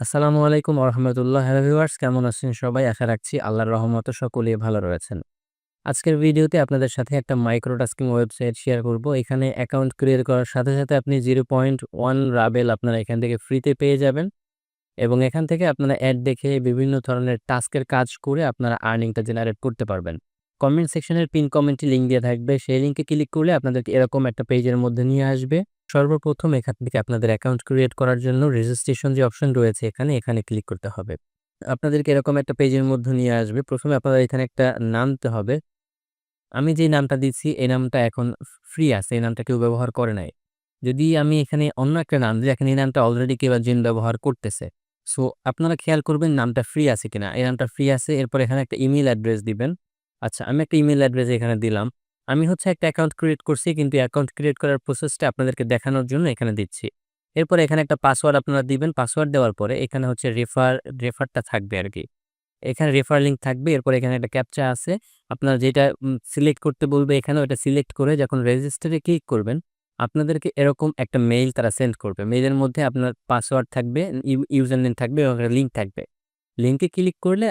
আসসালামু আলাইকুম রহমতুল্লাহ হ্যালো কেমন আছেন সবাই? আশা রাখছি আল্লাহর রহমতে সকলেই ভালো রয়েছেন। আজকের ভিডিওতে আপনাদের সাথে একটা মাইক্রোটাস্কিং ওয়েবসাইট শেয়ার করব। এখানে অ্যাকাউন্ট ক্রিয়েট করার সাথে সাথে আপনি জিরো পয়েন্ট ওয়ান রাবেল আপনারা এখান থেকে ফ্রিতে পেয়ে যাবেন এবং এখান থেকে আপনারা অ্যাড দেখে বিভিন্ন ধরনের টাস্কের কাজ করে আপনারা আর্নিংটা জেনারেট করতে পারবেন। কমেন্ট সেকশনের পিন কমেন্টে লিঙ্ক দিয়ে থাকবে। সেই লিঙ্কে ক্লিক করলে আপনাদেরকে এরকম একটা পেজের মধ্যে নিয়ে আসবে। সর্বপ্রথম এখান থেকে আপনাদের অ্যাকাউন্ট ক্রিয়েট করার জন্য রেজিস্ট্রেশন যে অপশন রয়েছে এখানে এখানে ক্লিক করতে হবে। আপনাদেরকে এরকম একটা পেজের মধ্যে নিয়ে আসবে। প্রথমে আপনাদের এখানে একটা নাম দিতে হবে। আমি যে নামটা দিচ্ছি, এই নামটা এখন ফ্রি আছে, এই নামটা কেউ ব্যবহার করে নাই। যদি আমি এখানে অন্য একটা নাম দিই এখানে এই নামটা অলরেডি কেউ একজন ব্যবহার করতেছে। সো আপনারা খেয়াল করবেন নামটা ফ্রি আছে কিনা। এই নামটা ফ্রি আছে, এরপর এখানে একটা ইমেল অ্যাড্রেস দিবেন। আচ্ছা আমি একটা ইমেল অ্যাড্রেস এখানে দিলাম। আমি হচ্ছে একটা অ্যাকাউন্ট ক্রিয়েট করছি, কিন্তু অ্যাকাউন্ট ক্রিয়েট করার প্রসেসটা আপনাদেরকে দেখানোর জন্য এখানে দিচ্ছি। এরপর এখানে একটা পাসওয়ার্ড আপনারা দিবেন। পাসওয়ার্ড দেওয়ার পরে এখানে হচ্ছে রেফার রেফারটা থাকবে আর কি এখানে রেফার লিঙ্ক থাকবে। এরপর এখানে একটা ক্যাপচা আছে। আপনারা যেটা সিলেক্ট করতে বলবে এখানে ওটা সিলেক্ট করে যখন রেজিস্টারে ক্লিক করবেন, আপনাদেরকে এরকম একটা মেইল তারা সেন্ড করবে। মেইলের মধ্যে আপনার পাসওয়ার্ড থাকবে ইউজার নেম থাকবে এবং লিঙ্ক থাকবে। লিঙ্কে ক্লিক করলে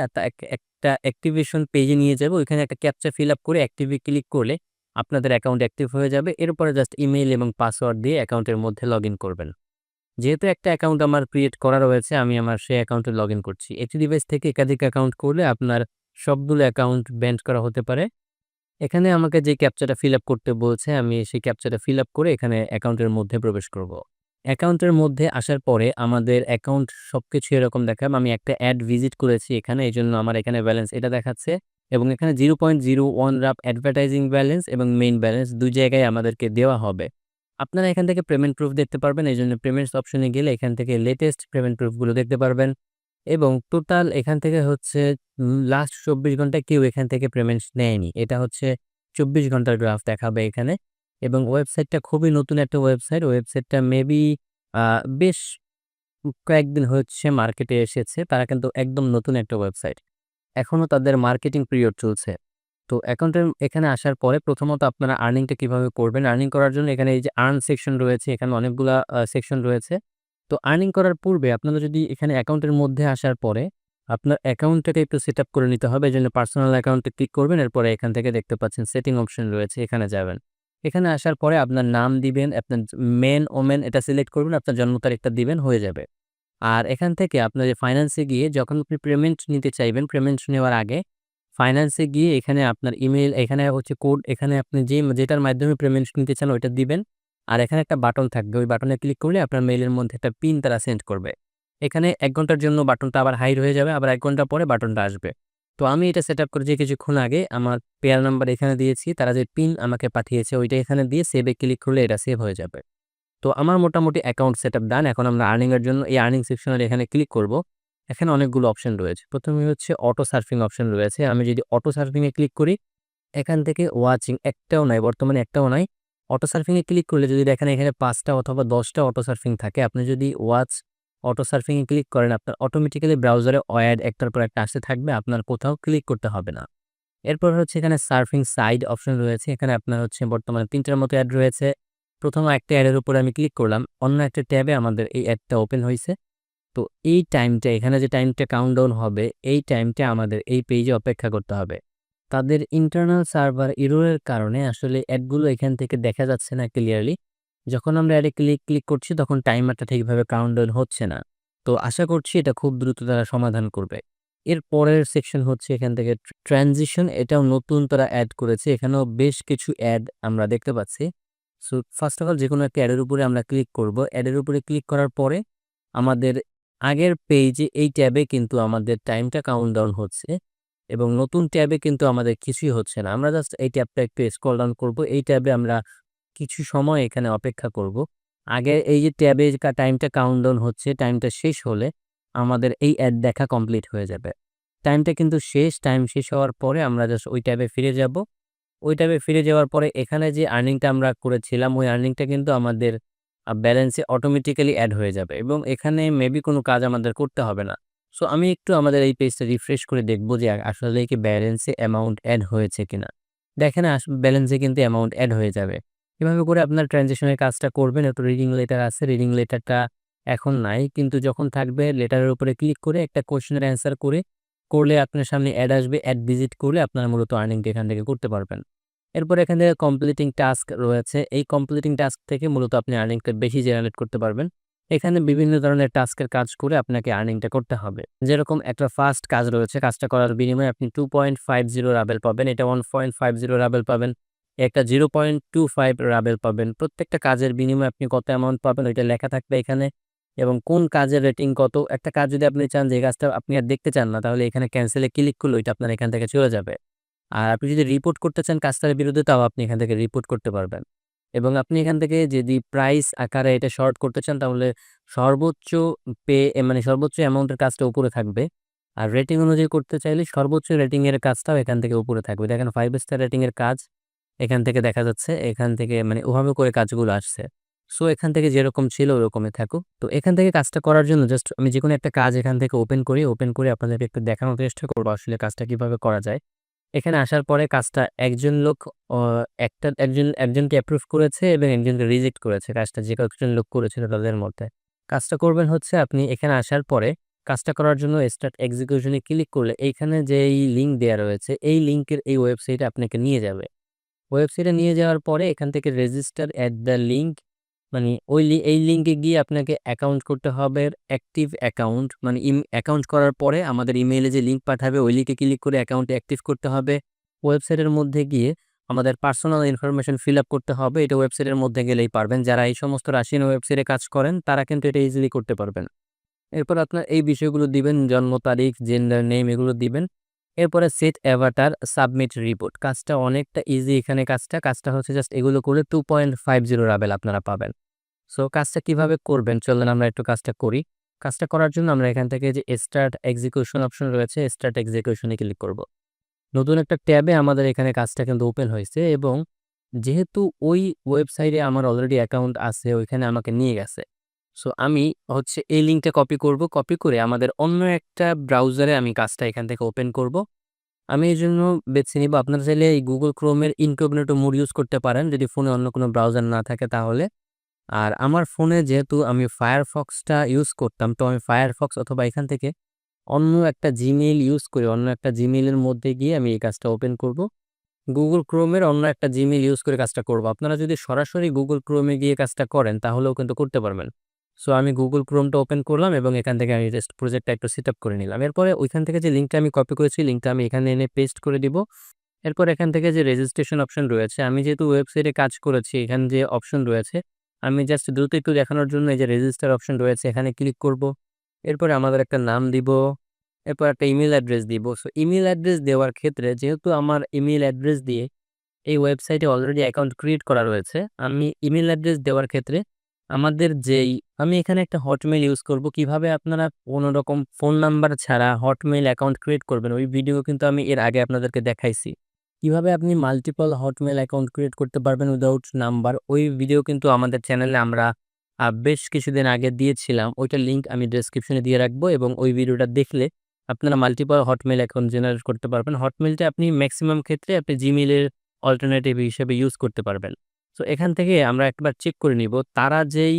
একটা অ্যাক্টিভেশন পেজে নিয়ে যাবে। ওইখানে একটা ক্যাপচা ফিল আপ করে অ্যাক্টিভে ক্লিক করলে আপনাদের অ্যাকাউন্ট অ্যাক্টিভ হয়ে যাবে। এরপরে জাস্ট ইমেইল এবং পাসওয়ার্ড দিয়ে অ্যাকাউন্টের মধ্যে লগ করবেন। যেহেতু একটা অ্যাকাউন্ট আমার ক্রিয়েট করা রয়েছে, আমি আমার সেই অ্যাকাউন্টে লগ করছি। একটি ডিভাইস থেকে একাধিক অ্যাকাউন্ট করলে আপনার সবগুলো অ্যাকাউন্ট ব্যান্ড করা হতে পারে। এখানে আমাকে যে ক্যাপচাটা ফিল আপ করতে বলছে, আমি সেই ক্যাপচাটা ফিল আপ করে এখানে অ্যাকাউন্টের মধ্যে প্রবেশ করব। অ্যাকাউন্টের মধ্যে আসার পরে আমাদের অ্যাকাউন্ট সব কিছু এরকম দেখাবে। আমি একটা অ্যাড ভিজিট করেছি এখানে এই জন্য আমার এখানে ব্যালেন্স এটা দেখাচ্ছে। এবং এখানে জিরো পয়েন্ট জিরো ওয়ান রাপ অ্যাডভার্টাইজিং ব্যালেন্স এবং মেইন ব্যালেন্স দুই জায়গায় আমাদেরকে দেওয়া হবে। আপনারা এখান থেকে পেমেন্ট প্রুফ দেখতে পারবেন এই জন্য পেমেন্টস অপশনে গেলে এখান থেকে লেটেস্ট পেমেন্ট প্রুফগুলো দেখতে পারবেন। এবং টোটাল এখান থেকে হচ্ছে লাস্ট চব্বিশ ঘন্টায় কেউ এখান থেকে পেমেন্ট নেয়নি। এটা হচ্ছে চব্বিশ ঘণ্টার গ্রাফ দেখাবে এখানে। এবং ওয়েবসাইটটা খুবই নতুন একটা ওয়েবসাইট। ওয়েবসাইটটা মেবি বেশ কয়েকদিন হচ্ছে মার্কেটে এসেছে। তারা কিন্তু একদম নতুন একটা ওয়েবসাইট। এখনও তাদের মার্কেটিং পিরিয়ড চলছে। তো অ্যাকাউন্টের এখানে আসার পরে প্রথমত আপনারা আর্নিংটা কীভাবে করবেন? আর্নিং করার জন্য এখানে এই যে আর্ন সেকশন রয়েছে, এখানে অনেকগুলা সেকশন রয়েছে। তো আর্নিং করার পূর্বে আপনারা যদি এখানে অ্যাকাউন্টের মধ্যে আসার পরে আপনার অ্যাকাউন্টটাকে একটু সেট করে নিতে হবে। এই জন্য পার্সোনাল অ্যাকাউন্টে ক্লিক করবেন। এরপরে এখান থেকে দেখতে পাচ্ছেন সেটিং অপশন রয়েছে। এখানে যাবেন। এখানে আসার পরে আপনার নাম দিবেন, আপনার মেন ওমেন এটা সিলেক্ট করবেন, আপনার জন্ম তারিখটা দিবেন, হয়ে যাবে। আর এখান থেকে আপনার যে ফাইন্যান্সে গিয়ে যখন আপনি পেমেন্ট নিতে চাইবেন পেমেন্ট নেওয়ার আগে ফাইন্যান্সে গিয়ে এখানে আপনার ইমেল এখানে হচ্ছে কোড এখানে আপনি যে যেটার মাধ্যমে পেমেন্ট নিতে চান ওইটা দিবেন। আর এখানে একটা বাটন থাকবে, ওই বাটনে ক্লিক করলে আপনার মেইলের মধ্যে একটা পিন তারা সেন্ড করবে। এখানে এক ঘণ্টার জন্য বাটনটা আবার হাইড হয়ে যাবে, আবার এক ঘণ্টা পরে বাটনটা আসবে। তো আমি এটা সেট আপ করেছি কিছুক্ষণ আগে আমার পেয়ার নাম্বার এখানে দিয়েছি, তারা যে পিন আমাকে পাঠিয়েছে ওইটা এখানে দিয়ে সেভে ক্লিক করলে এটা সেভ হয়ে যাবে। তো আমার মোটামুটি অ্যাকাউন্ট সেট আপ ডান এখন আমরা আর্নিংয়ের জন্য এই আর্নিং সেকশনের এখানে ক্লিক করব। এখানে অনেকগুলো অপশন রয়েছে। প্রথমে হচ্ছে অটো সার্ফিং অপশন রয়েছে। আমি যদি অটো সার্ফিংয়ে ক্লিক করি, এখান থেকে ওয়াচিং একটাও নাই, বর্তমানে একটাও নাই। অটো সার্ফিংয়ে ক্লিক করলে যদি দেখেন এখানে পাঁচটা অথবা দশটা অটো সার্ফিং থাকে, আপনি যদি ওয়াচ অটো সার্ফিংয়ে ক্লিক করেন, আপনার অটোমেটিক্যালি ব্রাউজারে অ্যাড একটার পর একটা আসতে থাকবে, আপনার কোথাও ক্লিক করতে হবে না। এরপর হচ্ছে এখানে সার্ফিং সাইড অপশন রয়েছে, এখানে আপনার হচ্ছে বর্তমানে তিনটার মতো অ্যাড রয়েছে। প্রথম একটা অ্যাডের উপরে আমি ক্লিক করলাম, অন্য একটা ট্যাবে আমাদের এই অ্যাডটা ওপেন হয়েছে তো এই টাইমটা এখানে যে টাইমটা কাউন্টডাউন হবে, এই টাইমটা আমাদের এই পেজে অপেক্ষা করতে হবে। তাদের ইন্টারনাল সার্ভার ইরোরের কারণে আসলে অ্যাডগুলো এখান থেকে দেখা যাচ্ছে না ক্লিয়ারলি যখন আমরা অ্যাডে ক্লিক ক্লিক করছি তখন টাইমারটা ঠিকভাবে কাউন্টডাউন হচ্ছে না। তো আশা করছি এটা খুব দ্রুত তারা সমাধান করবে। এর পরের সেকশন হচ্ছে এখান থেকে ট্রানজিশন। এটাও নতুন তারা অ্যাড করেছে। এখানেও বেশ কিছু অ্যাড আমরা দেখতে পাচ্ছি। সো, ফার্স্ট অফ অল যে কোনো একটা অ্যাডের উপরে আমরা ক্লিক করব। অ্যাডের উপরে ক্লিক করার পরে আমাদের আগের পেজে এই ট্যাবে কিন্তু আমাদের টাইমটা কাউন্ট ডাউন হচ্ছে এবং নতুন ট্যাবে কিন্তু আমাদের কিছুই হচ্ছে না। আমরা জাস্ট এই ট্যাবটা একটু স্ক্রল ডাউন করব। এই ট্যাবে আমরা কিছু সময় এখানে অপেক্ষা করব। আগে এই যে ট্যাবে টাইমটা কাউন্ট ডাউন হচ্ছে টাইমটা শেষ হলে আমাদের এই অ্যাড দেখা কমপ্লিট হয়ে যাবে। টাইমটা কিন্তু শেষ টাইম শেষ হওয়ার পরে আমরা জাস্ট ওই ট্যাবে ফিরে যাব। ওই ট্যাবে ফিরে যাওয়ার পরে এখানে যে আর্নিংটা আমরা করেছিলাম ওই আর্নিংটা কিন্তু আমাদের ব্যালেন্সে অটোমেটিক্যালি অ্যাড হয়ে যাবে এবং এখানে মেবি কোনো কাজ আমাদের করতে হবে না। সো আমি একটু আমাদের এই পেজটা রিফ্রেশ করে দেখব যে আসলে কি ব্যালেন্সে অ্যামাউন্ট অ্যাড হয়েছে কিনা। দেখেন ব্যালেন্সে কিন্তু অ্যামাউন্ট অ্যাড হয়ে যাবে। এভাবে করে আপনার ট্রানজেকশনের কাজটা করবেন। একটু রিডিং লেটার আছে রিডিং লেটারটা এখন নাই। কিন্তু যখন থাকবে লেটারের উপরে ক্লিক করে একটা কোয়েশ্চেনের অ্যান্সার করে, করলে আপনার সামনে অ্যাড আসবে অ্যাড ভিজিট করলে আপনারা মূলত আর্নিংটা এখান থেকে করতে পারবেন। এরপর এখান থেকে কমপ্লিটিং টাস্ক রয়েছে। এই কমপ্লিটিং টাস্ক থেকে মূলত আপনি আর্নিংটা বেশি জেনারেট করতে পারবেন। এখানে বিভিন্ন ধরনের টাস্কের কাজ করে আপনাকে আর্নিংটা করতে হবে। যেরকম একটা ফার্স্ট কাজ রয়েছে, কাজটা করার বিনিময়ে আপনি two point five zero rouble পাবেন। এটা one point five zero rouble পাবেন। একটা zero point two five rouble পাবেন। প্রত্যেকটা কাজের বিনিময়ে আপনি কত অ্যামাউন্ট পাবেন ওইটা লেখা থাকবে এখানে এবং কোন কাজের রেটিং কত। একটা কাজ যদি আপনি চান যে কাজটা আপনি আর দেখতে চান না, তাহলে এখানে ক্যান্সেলে ক্লিক করলে ওইটা আপনার এখান থেকে চলে যাবে। আর আপনি যদি রিপোর্ট করতে চান কাজটার বিরুদ্ধে, তাও আপনি এখান থেকে রিপোর্ট করতে পারবেন। এবং আপনি এখান থেকে যদি প্রাইস আকারে এটা শর্ট করতে চান, তাহলে সর্বোচ্চ পে মানে সর্বোচ্চ অ্যামাউন্টের কাজটা উপরে থাকবে। আর রেটিং অনুযায়ী করতে চাইলে সর্বোচ্চ রেটিংয়ের কাজটাও এখান থেকে উপরে থাকবে। দেখেন ফাইভ স্টার রেটিংয়ের কাজ। এখান থেকে দেখা যাচ্ছে, এখান থেকে মানে ওভাবে করে কাজগুলো আসছে। সো, এখান থেকে যেরকম ছিল ওরকমই থাকুক। তো এখান থেকে কাজটা করার জন্য জাস্ট আমি যে কোনো একটা কাজ এখান থেকে ওপেন করি ওপেন করে আপনাদেরকে একটু দেখানোর চেষ্টা করব আসলে কাজটা কীভাবে করা যায়। এখানে আসার পরে কাজটা একজন লোক একটা, একজন, একজনকে অ্যাপ্রুভ করেছে এবং একজনকে রিজেক্ট করেছে। কাজটা যে কয়েকজন লোক করেছিল তাদের মধ্যে। কাজটা করবেন হচ্ছে আপনি এখানে আসার পরে কাজটা করার জন্য স্টার্ট এক্সিকিউশনে ক্লিক করলে এইখানে যে এই লিঙ্ক দেওয়া রয়েছে, এই লিঙ্কের এই ওয়েবসাইটে আপনাকে নিয়ে যাবে। ওয়েবসাইটে নিয়ে যাওয়ার পরে এখান থেকে রেজিস্টার অ্যাট দ্য লিঙ্ক মানে ওই এই লিঙ্কে গিয়ে আপনাকে অ্যাকাউন্ট করতে হবে অ্যাক্টিভ অ্যাকাউন্ট মানে ইম অ্যাকাউন্ট করার পরে আমাদের ইমেইলে যে লিঙ্ক পাঠাবে, ওই লিঙ্কে ক্লিক করে অ্যাকাউন্ট অ্যাক্টিভ করতে হবে। ওয়েবসাইটের মধ্যে গিয়ে আমাদের পার্সোনাল ইনফরমেশন ফিল আপ করতে হবে, এটা ওয়েবসাইটের মধ্যে গেলেই পারবেন। যারা এই সমস্ত রাশিয়ান ওয়েবসাইটে কাজ করেন, তারা কিন্তু এটা ইজিলি করতে পারবেন। এরপর আপনার এই বিষয়গুলো দিবেন, জন্ম তারিখ জেন্ডার নেম এগুলো দিবেন। এরপরে সেট অ্যাভাটার সাবমিট রিপোর্ট কাজটা অনেকটা ইজি এখানে কাজটা। কাজটা হচ্ছে জাস্ট এগুলো করে two point five zero rouble আপনারা পাবেন। সো কাজটা কীভাবে করবেন? চলেন আমরা একটু কাজটা করি। কাজটা করার জন্য আমরা এখান থেকে যে স্টার্ট এক্সিকিউশন অপশন রয়েছে স্টার্ট এক্সিকিউশনে ক্লিক করব। নতুন একটা ট্যাবে আমাদের এখানে কাজটা কিন্তু ওপেন হয়েছে এবং যেহেতু ওই ওয়েবসাইটে আমার অলরেডি অ্যাকাউন্ট আছে, ওইখানে আমাকে নিয়ে গেছে। সো আমি হচ্ছে এই লিঙ্কটা কপি করব কপি করে আমাদের অন্য একটা ব্রাউজারে আমি কাজটা এখান থেকে ওপেন করব। আমি এই জন্য বেছে নিব, আপনারা চাইলে এই গুগল ক্রোমের ইনকগনেটো মোড ইউজ করতে পারেন, যদি ফোনে অন্য কোনো ব্রাউজার না থাকে তাহলে। আর আমার ফোনে যেহেতু আমি ফায়ারফক্সটা ইউজ করতাম, তো আমি ফায়ারফক্স অথবা এখান থেকে অন্য একটা জিমেইল ইউজ করি, অন্য একটা জিমেইলের মধ্যে গিয়ে আমি এই কাজটা ওপেন করব। গুগল ক্রোমের অন্য একটা জিমেইল ইউজ করে কাজটা করব। আপনারা যদি সরাসরি গুগল ক্রোমে গিয়ে কাজটা করেন, তাহলেও কিন্তু করতে পারবেন। সো আমি গুগল ক্রোমটা ওপেন করলাম এবং এখান থেকে আমি জাস্ট প্রজেক্টটা একটু সেট করে নিলাম। এরপরে ওইখান থেকে যে লিঙ্কটা আমি কপি করেছি লিঙ্কটা আমি এখানে এনে পেস্ট করে দিব। এরপর এখান থেকে যে রেজিস্ট্রেশন অপশন রয়েছে, আমি যেহেতু ওয়েবসাইটে কাজ করেছি, এখানে যে অপশন রয়েছে, আমি জাস্ট দ্রুত একটু দেখানোর জন্য এই যে রেজিস্টার অপশন রয়েছে, এখানে ক্লিক করব। এরপরে আমাদের একটা নাম দিব, এরপর একটা ইমেল অ্যাড্রেস দিব। সো ইমেল অ্যাড্রেস দেওয়ার ক্ষেত্রে যেহেতু আমার ইমেল অ্যাড্রেস দিয়ে এই ওয়েবসাইটে অলরেডি অ্যাকাউন্ট ক্রিয়েট করা রয়েছে, আমি ইমেল অ্যাড্রেস দেওয়ার ক্ষেত্রে আমাদের যেই, আমি এখানে একটা হটমেল ইউজ করব। কীভাবে আপনারা কোনো রকম ফোন নাম্বার ছাড়া হটমেল অ্যাকাউন্ট ক্রিয়েট করবেন? ওই ভিডিও কিন্তু আমি এর আগে আপনাদেরকে দেখাইছি। কীভাবে আপনি মাল্টিপল হটমেল অ্যাকাউন্ট ক্রিয়েট করতে পারবেন উইদাউট নাম্বার ওই ভিডিও কিন্তু আমাদের চ্যানেলে আমরা বেশ কিছুদিন আগে দিয়েছিলাম। ওইটার লিঙ্ক আমি ডেসক্রিপশনে দিয়ে রাখব এবং ওই ভিডিওটা দেখলে আপনারা মাল্টিপল হটমেল অ্যাকাউন্ট জেনারেট করতে পারবেন। হটমেলটা আপনি ম্যাক্সিমাম ক্ষেত্রে আপনি জিমেলের অল্টারনেটিভ হিসেবে ইউজ করতে পারবেন। তো এখান থেকে আমরা একবার চেক করে নিব। তারা যেই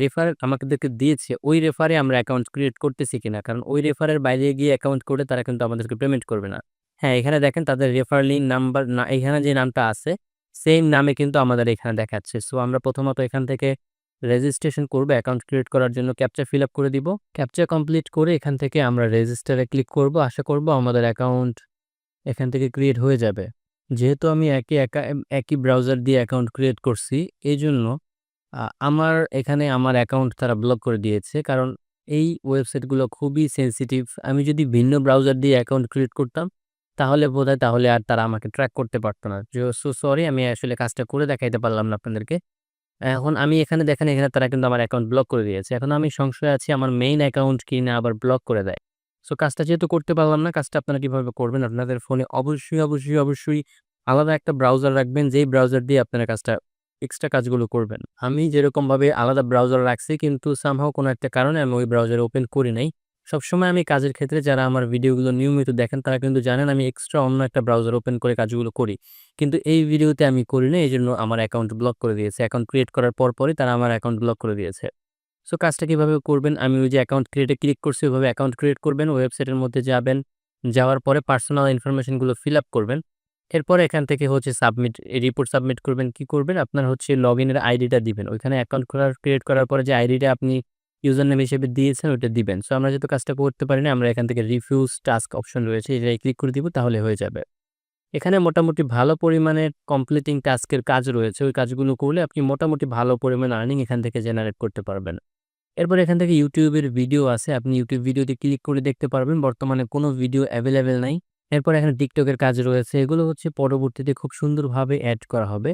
রেফার আমাদেরকে দিয়েছে, ওই রেফারে আমরা অ্যাকাউন্ট ক্রিয়েট করতেছি কিনা? কারণ ওই রেফারের বাইরে গিয়ে অ্যাকাউন্ট করে তারা কিন্তু আমাদেরকে পেমেন্ট করবে না। হ্যাঁ এখানে দেখেন তাদের রেফারলিং নাম্বার না, এখানে যে নামটা আছে সেম নামে কিন্তু আমাদের এখানে দেখাচ্ছে। সো আমরা প্রথমত এখান থেকে রেজিস্ট্রেশন করব অ্যাকাউন্ট ক্রিয়েট করার জন্য ক্যাপচা ফিল আপ করে দিব। ক্যাপচা কমপ্লিট করে এখান থেকে আমরা রেজিস্টারে ক্লিক করব। আশা করব আমাদের অ্যাকাউন্ট এখান থেকে ক্রিয়েট হয়ে যাবে। যেহেতু আমি একই একা একই ব্রাউজার দিয়ে অ্যাকাউন্ট ক্রিয়েট করছি এই জন্য আমার এখানে আমার অ্যাকাউন্ট তারা ব্লক করে দিয়েছে। কারণ এই ওয়েবসাইটগুলো খুবই সেন্সিটিভ আমি যদি ভিন্ন ব্রাউজার দিয়ে অ্যাকাউন্ট ক্রিয়েট করতাম, তাহলে বোধহয় তাহলে আর তারা আমাকে ট্র্যাক করতে পারতো না। সো সরি আমি আসলে কাজটা করে দেখাইতে পারলাম না আপনাদেরকে। এখন আমি এখানে দেখেন, এখানে তারা কিন্তু আমার অ্যাকাউন্ট ব্লক করে দিয়েছে। এখন আমি সংশয় আছি, আমার মেইন অ্যাকাউন্ট কিনে আবার ব্লক করে দেয়। সো কাজটা যেহেতু করতে পারলাম না, কাজটা আপনারা কীভাবে করবেন আপনাদের ফোনে অবশ্যই অবশ্যই অবশ্যই আলাদা একটা ব্রাউজার রাখবেন, যেই ব্রাউজার দিয়ে আপনারা কাজটা এক্সট্রা কাজগুলো করবেন। আমি যেরকমভাবে আলাদা ব্রাউজার রাখছি, কিন্তু সামহাও কোনো একটা কারণে আমি ওই ব্রাউজার ওপেন করি নাই। সবসময় আমি কাজের ক্ষেত্রে যারা আমার ভিডিওগুলো নিয়মিত দেখেন, তারা কিন্তু জানেন আমি এক্সট্রা অন্য একটা ব্রাউজার ওপেন করে কাজগুলো করি। কিন্তু এই ভিডিওতে আমি করি না এই জন্য আমার অ্যাকাউন্ট ব্লক করে দিয়েছে। অ্যাকাউন্ট ক্রিয়েট করার পর পরই তারা আমার অ্যাকাউন্ট ব্লক করে দিয়েছে। সো কাজটা কীভাবে করবেন? আমি ওই যে অ্যাকাউন্ট ক্রিয়েটে ক্লিক করছি, ওইভাবে অ্যাকাউন্ট ক্রিয়েট করবেন ওয়েবসাইটের মধ্যে যাবেন, যাওয়ার পরে পার্সোনাল ইনফরমেশনগুলো ফিল আপ করবেন। এরপরে এখান থেকে হচ্ছে সাবমিট রিপোর্ট সাবমিট করবেন, কি করবেন? আপনার হচ্ছে লগ ইনের আইডিটা দিবেন। ওইখানে অ্যাকাউন্ট করার ক্রিয়েট করার পরে যে আইডিটা আপনি ইউজার নেম হিসেবে দিয়েছেন, ওইটা দিবেন। সো আমরা যেহেতু কাজটা করতে পারি না, আমরা এখান থেকে রিফিউজ টাস্ক অপশন রয়েছে, এটাই ক্লিক করে দিব, তাহলে হয়ে যাবে। এখানে মোটামুটি ভালো পরিমাণের কমপ্লিটিং টাস্কের কাজ রয়েছে। ওই কাজগুলো করলে আপনি মোটামুটি ভালো পরিমাণ আর্নিং এখান থেকে জেনারেট করতে পারবেন। এরপর এখান থেকে ইউটিউবের ভিডিও আছে। আপনি ইউটিউব ভিডিওতে ক্লিক করে দেখতে পারবেন। বর্তমানে কোনো ভিডিও অ্যাভেলেবেল নাই। এরপর এখানে টিকটকের কাজ রয়েছে। এগুলো হচ্ছে পরবর্তীতে খুব সুন্দরভাবে অ্যাড করা হবে।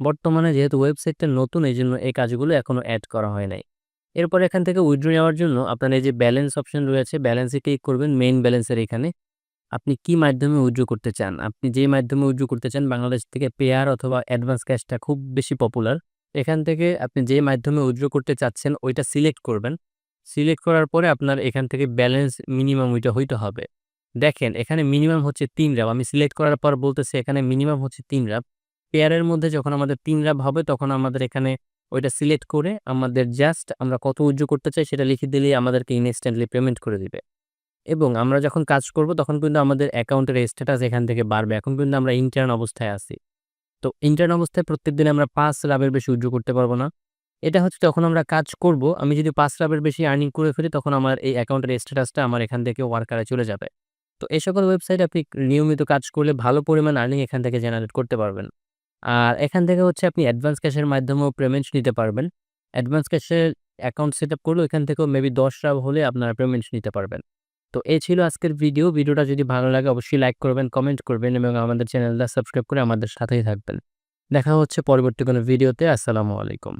বর্তমানে যেহেতু ওয়েবসাইটটা নতুন, এই জন্য এই কাজগুলো এখনও অ্যাড করা হয় নাই। এরপর এখান থেকে উইড্রো নেওয়ার জন্য আপনার এই যে ব্যালেন্স অপশন রয়েছে ব্যালেন্সে ক্লিক করবেন মেইন ব্যালেন্সের এখানে। আপনি কি মাধ্যমে উইথড্র করতে চান? আপনি যে মাধ্যমে উইথড্র করতে চান, বাংলাদেশ থেকে পেয়ার অথবা অ্যাডভান্স ক্যাশটা খুব বেশি পপুলার। এখান থেকে আপনি যে মাধ্যমে উইথড্র করতে চাচ্ছেন, ওইটা সিলেক্ট করবেন। সিলেক্ট করার পরে আপনার এখান থেকে ব্যালেন্স মিনিমাম ওইটা হইতে হবে। দেখেন, এখানে মিনিমাম হচ্ছে তিন রাব। আমি সিলেক্ট করার পর বলতেছি এখানে মিনিমাম হচ্ছে তিন রাব। পেয়ারের মধ্যে যখন আমাদের তিন রাব হবে, তখন আমাদের এখানে ওইটা সিলেক্ট করে আমাদের জাস্ট আমরা কত উজ্জ্ব করতে চাই, সেটা লিখে দিলেই আমাদেরকে ইনস্ট্যান্টলি পেমেন্ট করে দিবে। এবং আমরা যখন কাজ করব, তখন কিন্তু আমাদের অ্যাকাউন্টের স্ট্যাটাস এখান থেকে বাড়বে। এখন কিন্তু আমরা ইন্টার্ন অবস্থায় আছি। তো ইন্টার্ন অবস্থায় প্রত্যেক দিনে আমরা পাঁচ লাভের বেশি উজ্জ্ব করতে পারব না। এটা হচ্ছে যখন আমরা কাজ করব, আমি যদি পাঁচ লাভের বেশি আর্নিং করে ফেলি, তখন আমার এই অ্যাকাউন্টের স্ট্যাটাসটা আমার এখান থেকে ওয়ার্কারে চলে যাবে। তো এই সকল ওয়েবসাইট আপনি নিয়মিত কাজ করলে ভালো পরিমাণ আর্নিং এখান থেকে জেনারেট করতে পারবেন। আর এখান থেকে হচ্ছে আপনি অ্যাডভান্স ক্যাশের মাধ্যমেও পেমেন্ট নিতে পারবেন। অ্যাডভান্স ক্যাশের অ্যাকাউন্ট সেট আপ করলে এখান থেকেও মেবি দশ লাভ হলে আপনারা পেমেন্ট নিতে পারবেন। তো এ ছিল আজকের ভিডিও। ভিডিওটা যদি ভালো লাগে অবশ্যই লাইক করবেন, কমেন্ট করবেন এবং আমাদের চ্যানেলটা সাবস্ক্রাইব করে আমাদের সাথেই থাকবেন। দেখা হচ্ছে পরবর্তী কোনো ভিডিওতে। আসসালামু আলাইকুম।